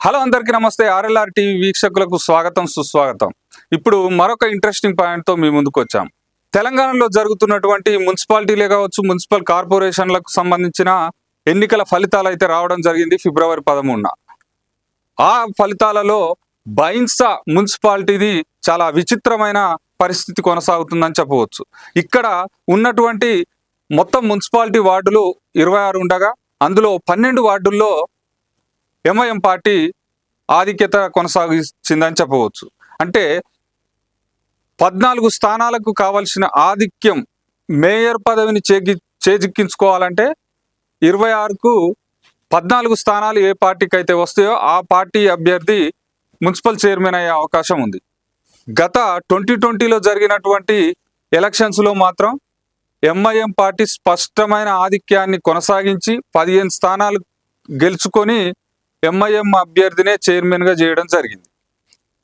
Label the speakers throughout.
Speaker 1: Hello అందరికీ నమస్తే RLR TV వీక్షకులకు స్వాగతం సుస్వాగతం. ఇప్పుడు మరొక ఇంట్రెస్టింగ్ పాయింట్తో మీ ముందుకు వచ్చాం. తెలంగాణలో జరుగుతున్నటువంటి మున్సిపాలిటీలే కావచ్చు మున్సిపల్ కార్పొరేషన్లకు సంబంధించిన ఎన్నికల ఫలితాలు అయితే రావడం జరిగింది ఫిబ్రవరి పదమూడున. ఆ ఫలితాలలో బైన్స మున్సిపాలిటీది చాలా విచిత్రమైన పరిస్థితి కొనసాగుతుందని చెప్పవచ్చు. ఇక్కడ ఉన్నటువంటి మొత్తం మున్సిపాలిటీ వార్డులు ఇరవై ఆరు ఉండగా అందులో పన్నెండు వార్డుల్లో ఎంఐఎం పార్టీ ఆధిక్యత కొనసాగించిందని చెప్పవచ్చు. అంటే పద్నాలుగు స్థానాలకు కావలసిన ఆధిక్యం మేయర్ పదవిని చేకి చేజిక్కించుకోవాలంటే ఇరవై ఆరుకు పద్నాలుగు స్థానాలు ఏ పార్టీకి అయితే వస్తాయో ఆ పార్టీ అభ్యర్థి మున్సిపల్ చైర్మన్ అయ్యే అవకాశం ఉంది. గత ట్వంటీ ట్వంటీలో జరిగినటువంటి ఎలక్షన్స్లో మాత్రం ఎంఐఎం పార్టీ స్పష్టమైన ఆధిక్యాన్ని కొనసాగించి పదిహేను స్థానాలు గెలుచుకొని ఎంఐఎం అభ్యర్థినే చైర్మన్గా చేయడం జరిగింది.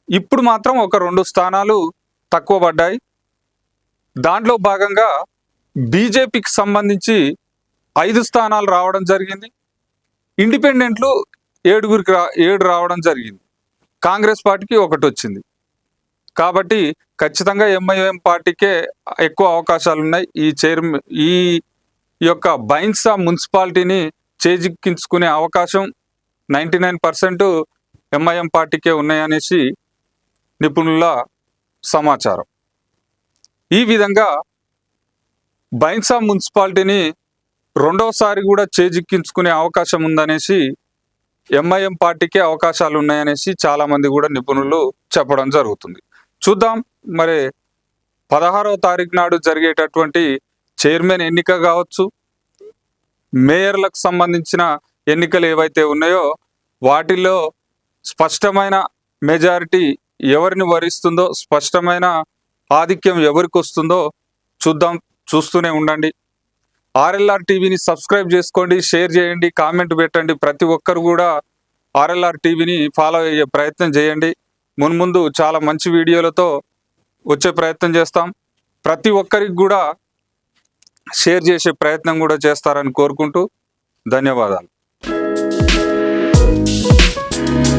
Speaker 1: ఇప్పుడు మాత్రం ఒక రెండు స్థానాలు తక్కువ పడ్డాయి. దాంట్లో భాగంగా బీజేపీకి సంబంధించి ఐదు స్థానాలు రావడం జరిగింది. ఇండిపెండెంట్లు ఏడుగురికి రా ఏడు రావడం జరిగింది. కాంగ్రెస్ పార్టీకి ఒకటి వచ్చింది. కాబట్టి ఖచ్చితంగా ఎంఐఎం పార్టీకే ఎక్కువ అవకాశాలు ఉన్నాయి. ఈ చైర్మన్ ఈ యొక్క బైన్సా మున్సిపాలిటీని చేజిక్కించుకునే అవకాశం నైంటీ నైన్ పర్సెంట్ ఎంఐఎం పార్టీకే ఉన్నాయనేసి నిపుణుల సమాచారం. ఈ విధంగా బైన్సా మున్సిపాలిటీని రెండవసారి కూడా చేజిక్కించుకునే అవకాశం ఉందనేసి ఎంఐఎం పార్టీకే అవకాశాలు ఉన్నాయనేసి చాలామంది కూడా నిపుణులు చెప్పడం జరుగుతుంది. చూద్దాం మరి పదహారవ తారీఖు నాడు జరిగేటటువంటి చైర్మన్ ఎన్నిక కావచ్చు మేయర్లకు సంబంధించిన ఎన్నికలు ఏవైతే ఉన్నాయో వాటిల్లో స్పష్టమైన మెజారిటీ ఎవరిని వరిస్తుందో స్పష్టమైన ఆధిక్యం ఎవరికి వస్తుందో చూద్దాం చూస్తూనే ఉండండి. ఆర్ఎల్ఆర్ టీవీని సబ్స్క్రైబ్ చేసుకోండి షేర్ చేయండి కామెంట్ పెట్టండి. ప్రతి ఒక్కరు కూడా ఆర్ఎల్ఆర్ టీవీని ఫాలో అయ్యే ప్రయత్నం చేయండి. మున్ముందు చాలా మంచి వీడియోలతో వచ్చే ప్రయత్నం చేస్తాం. ప్రతి ఒక్కరికి కూడా షేర్ చేసే ప్రయత్నం కూడా చేస్తారని కోరుకుంటూ ధన్యవాదాలు. Bye.